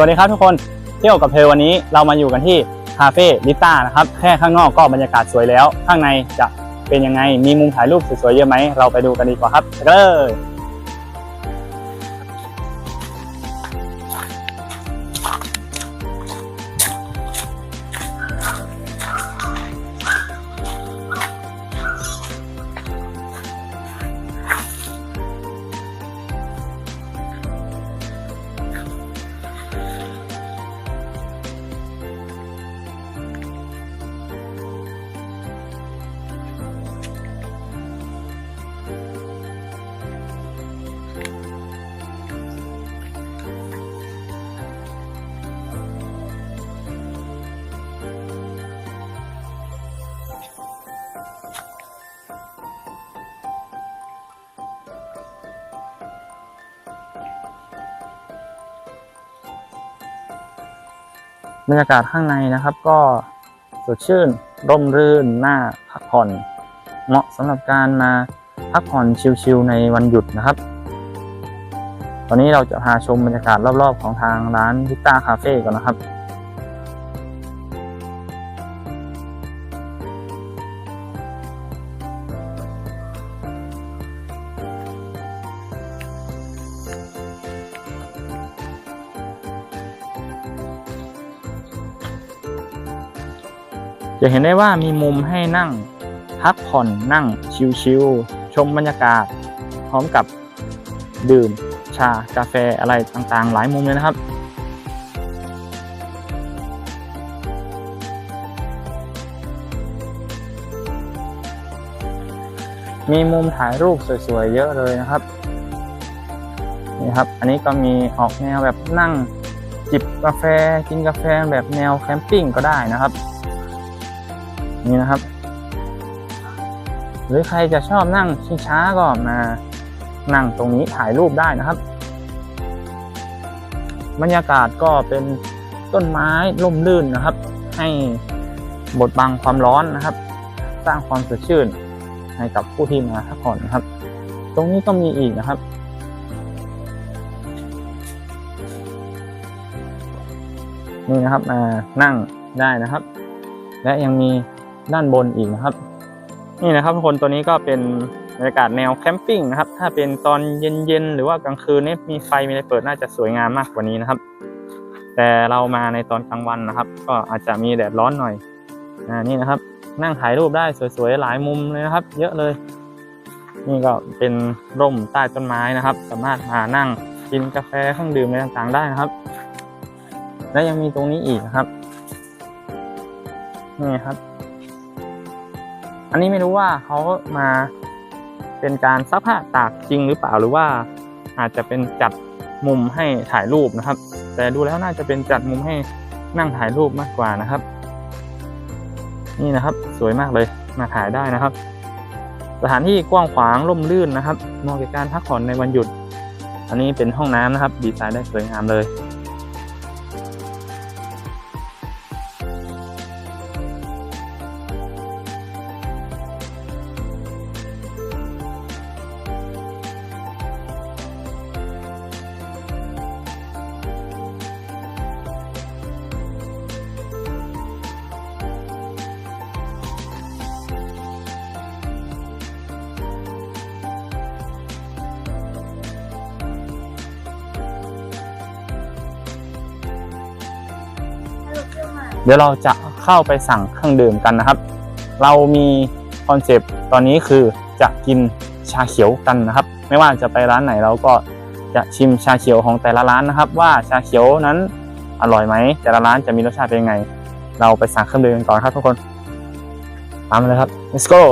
สวัสดีครับทุกคนเที่ยวกับเธอวันนี้เรามาอยู่กันที่คาเฟ่ลิต้านะครับแค่ข้างนอกก็บรรยากาศสวยแล้ว ข้างในจะเป็นยังไงมีมุมถ่ายรูปสวยๆเยอะไหมเราไปดูกันดีกว่าครับไปกันเลย บรรยากาศข้างในนะครับ ก็สดชื่นร่มรื่นน่าพักผ่อน เหมาะสำหรับการมาพักผ่อนชิลๆในวันหยุดนะครับ ตอนนี้เราจะพาชมบรรยากาศรอบๆ ของทางร้านพิต้าคาเฟ่ก่อนนะครับ จะเห็นได้ว่ามีมุมให้นั่ง พักผ่อนนั่งชิลๆชมบรรยากาศ พร้อมกับดื่มชากาแฟอะไรต่างๆ หลายมุมเลยนะครับ มีมุมถ่ายรูปสวยๆ เยอะเลยนะครับ นี่ครับ อันนี้ก็มีออกแนวแบบนั่งจิบกาแฟกินกาแฟแบบแนวแคมปิ้งก็ได้นะครับ นี่นะครับ หรือใครจะชอบนั่งชิงช้าก็มานั่งตรงนี้ถ่ายรูปได้นะครับ บรรยากาศก็เป็นต้นไม้ร่มรื่นนะครับ ให้บดบังความร้อนนะครับ สร้างความสดชื่นให้กับผู้ที่มาพักผ่อนนะครับ ตรงนี้ก็มีอีกนะครับ นี่นะครับมานั่งได้นะครับ และยังมี ด้านบนอีกนะครับ นี่นะครับทุกคนตัวนี้ก็เป็นบรรยากาศแนวแคมปิ้งนะครับ ถ้าเป็นตอนเย็นๆหรือว่ากลางคืนนี่มีไฟมีอะไรเปิดน่าจะสวยงามมากกว่านี้นะครับ แต่เรามาในตอนกลางวันนะครับ ก็อาจจะมีแดดร้อนหน่อยอ่านี่นะครับ นั่งถ่ายรูปได้สวยๆหลายมุมเลยนะครับ เยอะเลย นี่ก็เป็นร่มใต้ต้นไม้นะครับ สามารถมานั่งกินกาแฟเครื่องดื่มอะไรต่างๆได้นะครับ และยังมีตรงนี้อีกนะครับนี่ครับ อันนี้ไม่รู้ว่าเขามาเป็นการซักผ้าตากจริงหรือเปล่าหรือว่า อาจจะเป็นจัดมุมให้ถ่ายรูปนะครับ แต่ดูแล้วน่าจะเป็นจัดมุมให้นั่งถ่ายรูปมากกว่านะครับ นี่นะครับสวยมากเลยมาถ่ายได้นะครับ สถานที่กว้างขวางร่มรื่นนะครับเหมาะกับการพักผ่อนในวันหยุด อันนี้เป็นห้องน้ำนะครับ ดีไซน์ได้สวยงามเลย ดี๋ยวเราจะเข้าไปสั่งเครื่องดื่มกันนะครับ เรามีคอนเซปต์ตอนนี้คือจะกินชาเขียวกันนะครับ ไม่ว่าจะไปร้านไหนเราก็จะชิมชาเขียวของแต่ละร้านนะครับ ว่าชาเขียวนั้นอร่อยไหมแต่ละร้านจะมีรสชาติเป็นยังไง เราไปสั่งเครื่องดื่มกันก่อนครับทุกคนตามมาเลยครับ let's go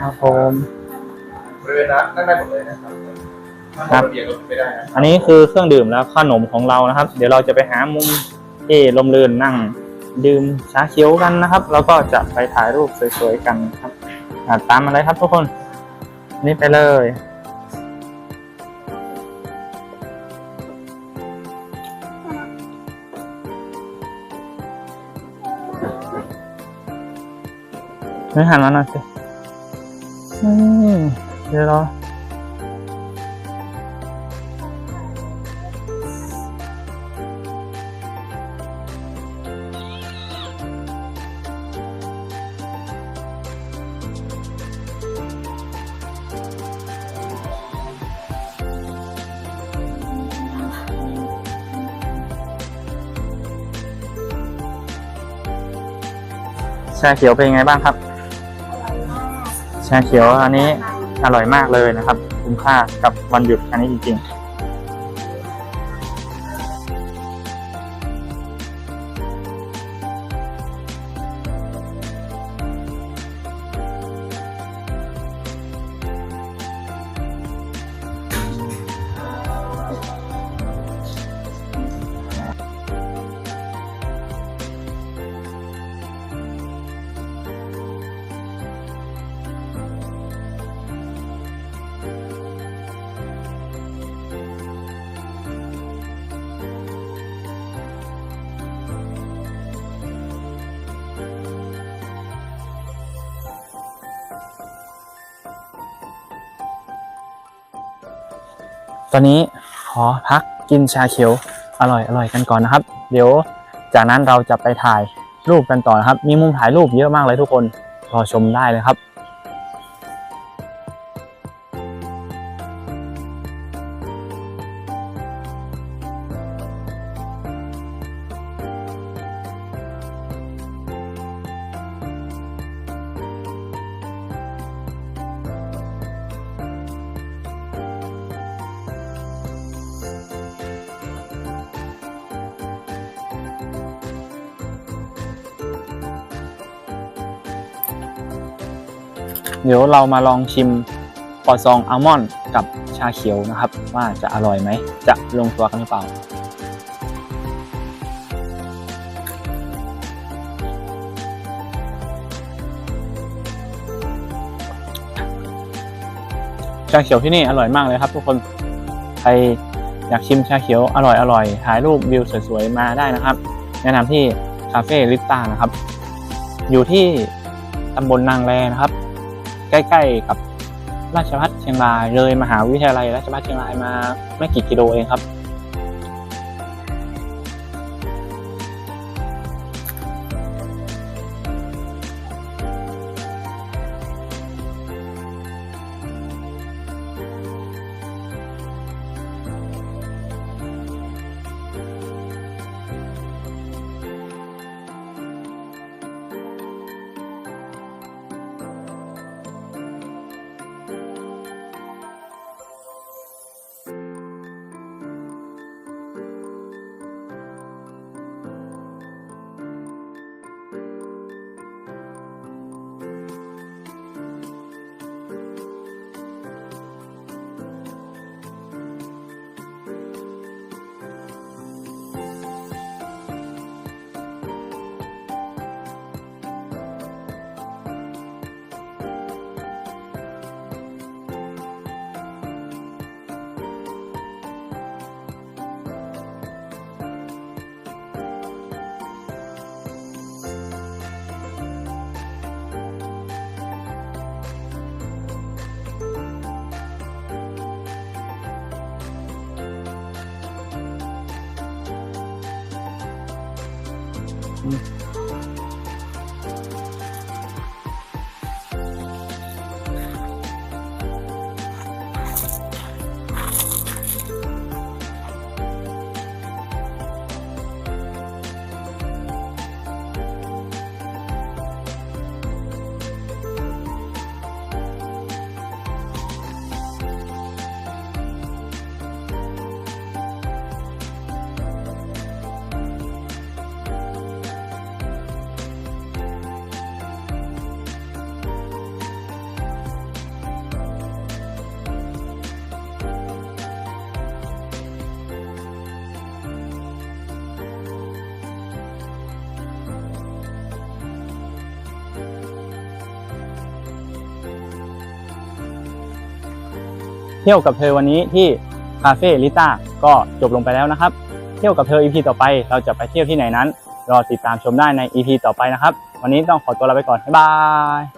ครับผมบริเวณนั้นนั่งได้หมดเลยนะครับครับเบียร์ก็ไม่ได้นะอันนี้คือเครื่องดื่มและขนมของเรานะครับ เดี๋ยวเราจะไปหามุมที่ลมรื่นนั่งดื่มชาเขียวกันนะครับ แล้วก็จะไปถ่ายรูปสวยๆกันครับอะตามมาเลยครับทุกคน นี่ไปเลย ไม่หันมาหน่อยสิอืมเดี๋ยวรอชาเขียวเป็นยังไงบ้างครับ ชาเขียวอันนี้อร่อยมากเลยนะครับ คุ้มค่ากับวันหยุดอันนี้จริงๆ ตอนนี้ขอพักกินชาเขียวอร่อยอร่อยกันก่อนนะครับ เดี๋ยวจากนั้นเราจะไปถ่ายรูปกันต่อนะครับ มีมุมถ่ายรูปเยอะมากเลยทุกคนรอชมได้เลยครับ เดี๋ยวเรามาลองชิมปอซองอัลมอนด์กับชาเขียวนะครับ ว่าจะอร่อยไหม จะลงตัวกันหรือเปล่า ชาเขียวที่นี่อร่อยมากเลยครับ ทุกคนใครอยากชิมชาเขียวอร่อยอร่อยถ่ายรูปวิวสวยๆมาได้นะครับ แนะนำที่คาเฟ่ลิตตานะครับ อยู่ที่ตำบลนางแรนะครับ ใกล้ ๆ กับราชพัฒเชียงรายเลยมหาวิทยาลัยราชพัฒเชียงรายมาไม่กี่กิโลเองครับ อ ที่ยวกับเธอวันนี้ที่คาเฟ่ลิต้าก็จบลงไปแล้วนะครับ เที่ยวกับเธอ EP ต่อไปเราจะไปเที่ยวที่ไหนนั้น รอติดตามชมได้ใน EP ต่อไปนะครับ วันนี้ต้องขอตัวลาไปก่อน บ๊ายบาย